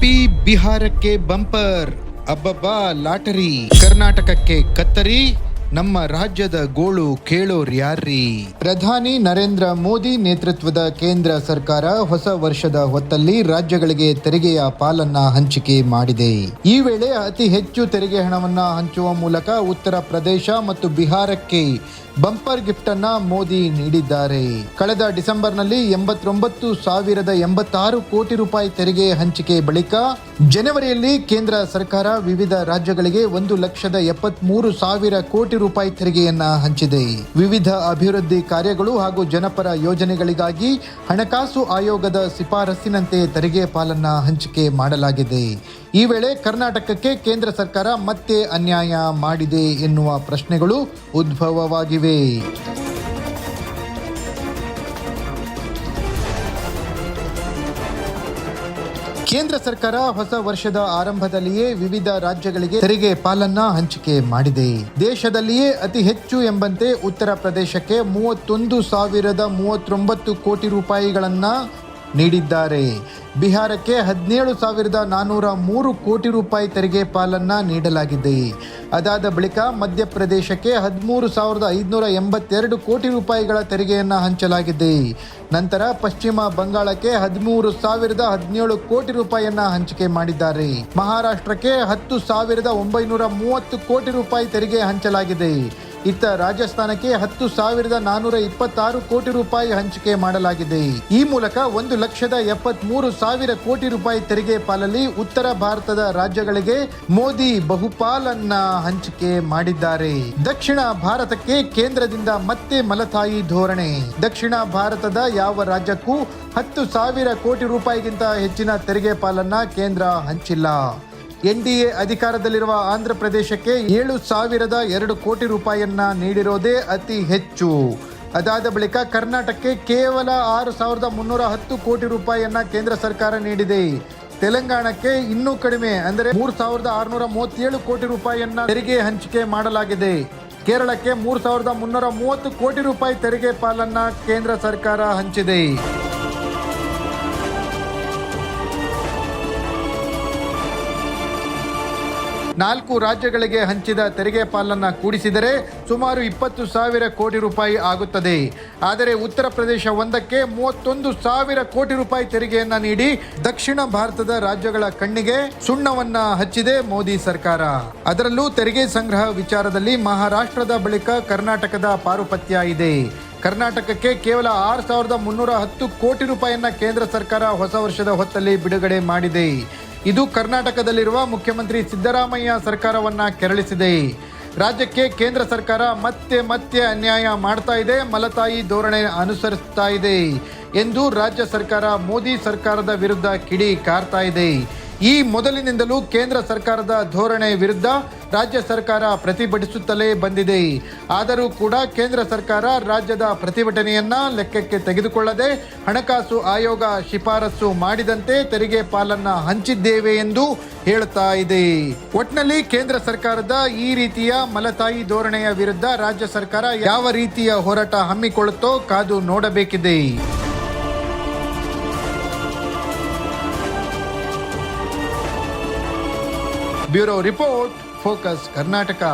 ಉಡುಪಿ ಬಿಹಾರಕ್ಕೆ ಬಂಪರ್ ಅಬ್ಬಬ್ಬಾ ಲಾಟರಿ ಕರ್ನಾಟಕಕ್ಕೆ ಕತ್ತರಿ ನಮ್ಮ ರಾಜ್ಯದ ಗೋಳು ಕೇಳೋರ್ ಯಾರ್ರೀ? ಪ್ರಧಾನಿ ನರೇಂದ್ರ ಮೋದಿ ನೇತೃತ್ವದ ಕೇಂದ್ರ ಸರ್ಕಾರ ಹೊಸ ವರ್ಷದ ಹೊತ್ತಲ್ಲಿ ರಾಜ್ಯಗಳಿಗೆ ತೆರಿಗೆಯ ಪಾಲನ್ನ ಹಂಚಿಕೆ ಮಾಡಿದೆ. ಈ ವೇಳೆ ಅತಿ ಹೆಚ್ಚು ತೆರಿಗೆ ಹಣವನ್ನ ಹಂಚುವ ಮೂಲಕ ಉತ್ತರ ಪ್ರದೇಶ ಮತ್ತು ಬಿಹಾರಕ್ಕೆ ಬಂಪರ್ ಗಿಫ್ಟ್ ಅನ್ನ ಮೋದಿ ನೀಡಿದ್ದಾರೆ. ಕಳೆದ ಡಿಸೆಂಬರ್ನಲ್ಲಿ ಎಂಬತ್ತೊಂಬತ್ತು ಸಾವಿರದ ಎಂಬತ್ತಾರು ಕೋಟಿ ರೂಪಾಯಿ ತೆರಿಗೆ ಹಂಚಿಕೆ ಬಳಿಕ ಜನವರಿಯಲ್ಲಿ ಕೇಂದ್ರ ಸರ್ಕಾರ ವಿವಿಧ ರಾಜ್ಯಗಳಿಗೆ ಒಂದು ಲಕ್ಷದ ಎಪ್ಪತ್ಮೂರು ಸಾವಿರ ಕೋಟಿ ರೂಪಾಯಿ ತೆರಿಗೆಯನ್ನ ಹಂಚಿದೆ. ವಿವಿಧ ಅಭಿವೃದ್ಧಿ ಕಾರ್ಯಗಳು ಹಾಗೂ ಜನಪರ ಯೋಜನೆಗಳಿಗಾಗಿ ಹಣಕಾಸು ಆಯೋಗದ ಶಿಫಾರಸ್ಸಿನಂತೆ ತೆರಿಗೆ ಪಾಲನ್ನ ಹಂಚಿಕೆ ಮಾಡಲಾಗಿದೆ. ಈ ವೇಳೆ ಕರ್ನಾಟಕಕ್ಕೆ ಕೇಂದ್ರ ಸರ್ಕಾರ ಮತ್ತೆ ಅನ್ಯಾಯ ಮಾಡಿದೆ ಎನ್ನುವ ಪ್ರಶ್ನೆಗಳು ಉದ್ಭವವಾಗಿವೆ. ಕೇಂದ್ರ ಸರ್ಕಾರ ಹೊಸ ವರ್ಷದ ಆರಂಭದಲ್ಲಿಯೇ ವಿವಿಧ ರಾಜ್ಯಗಳಿಗೆ ತೆರಿಗೆ ಪಾಲನ್ನ ಹಂಚಿಕೆ ಮಾಡಿದೆ. ದೇಶದಲ್ಲಿಯೇ ಅತಿ ಹೆಚ್ಚು ಎಂಬಂತೆ ಉತ್ತರ ಪ್ರದೇಶಕ್ಕೆ ಮೂವತ್ತೊಂದು ಸಾವಿರದ ಮೂವತ್ತೊಂಬತ್ತು ಕೋಟಿ ರೂಪಾಯಿಗಳನ್ನ ನೀಡಿದ್ದಾರೆ. ಬಿಹಾರಕ್ಕೆ ಹದಿನೇಳು ಸಾವಿರದ ನಾನ್ನೂರ ಮೂರು ಕೋಟಿ ರೂಪಾಯಿ ತೆರಿಗೆ ಪಾಲನ್ನ ನೀಡಲಾಗಿದೆ. ಅದಾದ ಬಳಿಕ ಮಧ್ಯಪ್ರದೇಶಕ್ಕೆ ಹದಿಮೂರು ಸಾವಿರದ ಐದುನೂರ ಎಂಬತ್ತೆರಡು ಕೋಟಿ ರೂಪಾಯಿಗಳ ತೆರಿಗೆಯನ್ನು ಹಂಚಲಾಗಿದೆ. ನಂತರ ಪಶ್ಚಿಮ ಬಂಗಾಳಕ್ಕೆ ಹದಿಮೂರು ಸಾವಿರದ ಹದಿನೇಳು ಕೋಟಿ ರೂಪಾಯಿಯನ್ನ ಹಂಚಿಕೆ ಮಾಡಿದ್ದಾರೆ. ಮಹಾರಾಷ್ಟ್ರಕ್ಕೆ ಹತ್ತು ಸಾವಿರದ ಒಂಬೈನೂರ ಮೂವತ್ತು ಕೋಟಿ ರೂಪಾಯಿ ತೆರಿಗೆ ಹಂಚಲಾಗಿದೆ. ಇತ್ತ ರಾಜಸ್ಥಾನಕ್ಕೆ ಹತ್ತು ಸಾವಿರದ ನಾನೂರ ಇಪ್ಪತ್ತಾರು ಕೋಟಿ ರೂಪಾಯಿ ಹಂಚಿಕೆ ಮಾಡಲಾಗಿದೆ. ಈ ಮೂಲಕ ಒಂದು ಲಕ್ಷದ ಎಪ್ಪತ್ಮೂರು ಸಾವಿರ ಕೋಟಿ ರೂಪಾಯಿ ತೆರಿಗೆ ಪಾಲಲ್ಲಿ ಉತ್ತರ ಭಾರತದ ರಾಜ್ಯಗಳಿಗೆ ಮೋದಿ ಬಹುಪಾಲನ್ನ ಹಂಚಿಕೆ ಮಾಡಿದ್ದಾರೆ. ದಕ್ಷಿಣ ಭಾರತಕ್ಕೆ ಕೇಂದ್ರದಿಂದ ಮತ್ತೆ ಮಲತಾಯಿ ಧೋರಣೆ. ದಕ್ಷಿಣ ಭಾರತದ ಯಾವ ರಾಜ್ಯಕ್ಕೂ ಹತ್ತು ಸಾವಿರ ಕೋಟಿ ರೂಪಾಯಿಗಿಂತ ಹೆಚ್ಚಿನ ತೆರಿಗೆ ಪಾಲನ್ನ ಕೇಂದ್ರ ಹಂಚಿಲ್ಲ. ಎನ್ಡಿಎ ಅಧಿಕಾರದಲ್ಲಿರುವ ಆಂಧ್ರ ಪ್ರದೇಶಕ್ಕೆ ಏಳು ಸಾವಿರದ ಎರಡು ಕೋಟಿ ರೂಪಾಯಿಯನ್ನ ನೀಡಿರೋದೇ ಅತಿ ಹೆಚ್ಚು. ಅದಾದ ಬಳಿಕ ಕರ್ನಾಟಕಕ್ಕೆ ಕೇವಲ ಆರು ಸಾವಿರದ ಮುನ್ನೂರ ಹತ್ತು ಕೋಟಿ ರೂಪಾಯಿಯನ್ನ ಕೇಂದ್ರ ಸರ್ಕಾರ ನೀಡಿದೆ. ತೆಲಂಗಾಣಕ್ಕೆ ಇನ್ನೂ ಕಡಿಮೆ, ಅಂದರೆ ಮೂರು ಸಾವಿರದ ಆರುನೂರ ಮೂವತ್ತೇಳು ಕೋಟಿ ರೂಪಾಯಿಯನ್ನ ತೆರಿಗೆ ಹಂಚಿಕೆ ಮಾಡಲಾಗಿದೆ. ಕೇರಳಕ್ಕೆ ಮೂರು ಸಾವಿರದ ಮುನ್ನೂರ ಮೂವತ್ತು ಕೋಟಿ ರೂಪಾಯಿ ತೆರಿಗೆ ಪಾಲನ್ನ ಕೇಂದ್ರ ಸರ್ಕಾರ ಹಂಚಿದೆ. ನಾಲ್ಕು ರಾಜ್ಯಗಳಿಗೆ ಹಂಚಿದ ತೆರಿಗೆ ಪಾಲನ್ನ ಕೂಡಿಸಿದರೆ ಸುಮಾರು ಇಪ್ಪತ್ತು ಸಾವಿರ ಕೋಟಿ ರೂಪಾಯಿ ಆಗುತ್ತದೆ. ಆದರೆ ಉತ್ತರ ಪ್ರದೇಶ ಒಂದಕ್ಕೆ ಮೂವತ್ತೊಂದು ಸಾವಿರ ಕೋಟಿ ರೂಪಾಯಿ ತೆರಿಗೆಯನ್ನ ನೀಡಿ ದಕ್ಷಿಣ ಭಾರತದ ರಾಜ್ಯಗಳ ಕಣ್ಣಿಗೆ ಸುಣ್ಣವನ್ನ ಹಚ್ಚಿದೆ ಮೋದಿ ಸರ್ಕಾರ. ಅದರಲ್ಲೂ ತೆರಿಗೆ ಸಂಗ್ರಹ ವಿಚಾರದಲ್ಲಿ ಮಹಾರಾಷ್ಟ್ರದ ಬಳಿಕ ಕರ್ನಾಟಕದ ಪಾರುಪತ್ಯ ಇದೆ. ಕರ್ನಾಟಕಕ್ಕೆ ಕೇವಲ ಆರು ಸಾವಿರದ ಮುನ್ನೂರ ಹತ್ತು ಕೋಟಿ ರೂಪಾಯಿಯನ್ನ ಕೇಂದ್ರ ಸರ್ಕಾರ ಹೊಸ ವರ್ಷದ ಹೊತ್ತಲ್ಲಿ ಬಿಡುಗಡೆ ಮಾಡಿದೆ. ಇದು ಕರ್ನಾಟಕದಲ್ಲಿರುವ ಮುಖ್ಯಮಂತ್ರಿ ಸಿದ್ದರಾಮಯ್ಯ ಸರ್ಕಾರವನ್ನ ಕೆರಳಿಸಿದೆ. ರಾಜ್ಯಕ್ಕೆ ಕೇಂದ್ರ ಸರ್ಕಾರ ಮತ್ತೆ ಮತ್ತೆ ಅನ್ಯಾಯ ಮಾಡ್ತಾ ಇದೆ, ಮಲತಾಯಿ ಧೋರಣೆ ಅನುಸರಿಸ್ತಾ ಇದೆ ಎಂದು ರಾಜ್ಯ ಸರ್ಕಾರ, ಮೋದಿ ಸರ್ಕಾರದ ವಿರುದ್ಧ ಕಿಡಿ ಕಾರ್ತಾ ಇದೆ. ಈ ಮೊದಲಿನಿಂದಲೂ ಕೇಂದ್ರ ಸರ್ಕಾರದ ಧೋರಣೆ ವಿರುದ್ಧ ರಾಜ್ಯ ಸರ್ಕಾರ ಪ್ರತಿಭಟಿಸುತ್ತಲೇ ಬಂದಿದೆ. ಆದರೂ ಕೂಡ ಕೇಂದ್ರ ಸರ್ಕಾರ ರಾಜ್ಯದ ಪ್ರತಿಭಟನೆಯನ್ನ ಲೆಕ್ಕಕ್ಕೆ ತೆಗೆದುಕೊಳ್ಳದೆ ಹಣಕಾಸು ಆಯೋಗ ಶಿಫಾರಸು ಮಾಡಿದಂತೆ ತೆರಿಗೆ ಪಾಲನ್ನ ಹಂಚಿದ್ದೇವೆ ಎಂದು ಹೇಳುತ್ತಾ ಇದೆ. ಒಟ್ನಲ್ಲಿ ಕೇಂದ್ರ ಸರ್ಕಾರದ ಈ ರೀತಿಯ ಮಲತಾಯಿ ಧೋರಣೆಯ ವಿರುದ್ಧ ರಾಜ್ಯ ಸರ್ಕಾರ ಯಾವ ರೀತಿಯ ಹೋರಾಟ ಹಮ್ಮಿಕೊಳ್ಳುತ್ತೋ ಕಾದು ನೋಡಬೇಕಿದೆ. Bureau report focus Karnataka.